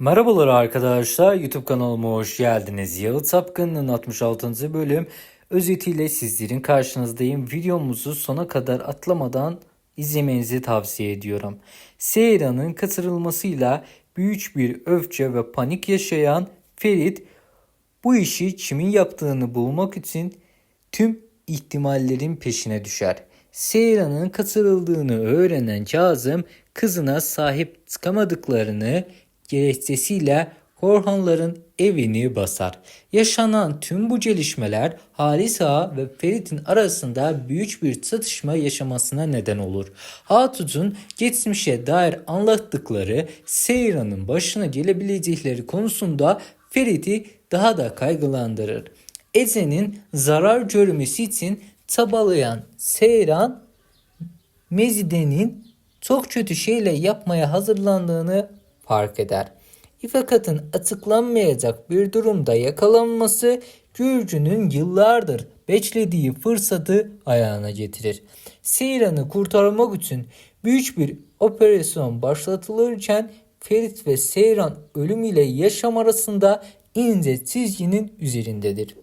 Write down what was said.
Merhabalar arkadaşlar YouTube kanalıma hoş geldiniz. Yağı Tapkın'ın 66. bölüm özetiyle sizlerin karşınızdayım. Videomuzu sona kadar atlamadan izlemenizi tavsiye ediyorum. Seyra'nın kaçırılmasıyla büyük bir öfke ve panik yaşayan Ferit bu işi kimin yaptığını bulmak için tüm ihtimallerin peşine düşer. Seyra'nın kaçırıldığını öğrenen Kazım kızına sahip çıkamadıklarını gerekçesiyle Korhanların evini basar. Yaşanan tüm bu gelişmeler Halis Ağa ve Ferit'in arasında büyük bir çatışma yaşamasına neden olur. Hatut'un geçmişe dair anlattıkları Seyra'nın başına gelebilecekleri konusunda Ferit'i daha da kaygılandırır. Eze'nin zarar görmesi için çabalayan Seyran Mezide'nin çok kötü şeyler yapmaya hazırlandığını fark eder. İfakat'ın açıklanmayacak bir durumda yakalanması Gürcü'nün yıllardır beklediği fırsatı ayağına getirir. Seyran'ı kurtarmak için büyük bir operasyon başlatılırken Ferit ve Seyran ölüm ile yaşam arasında ince çizginin üzerindedir.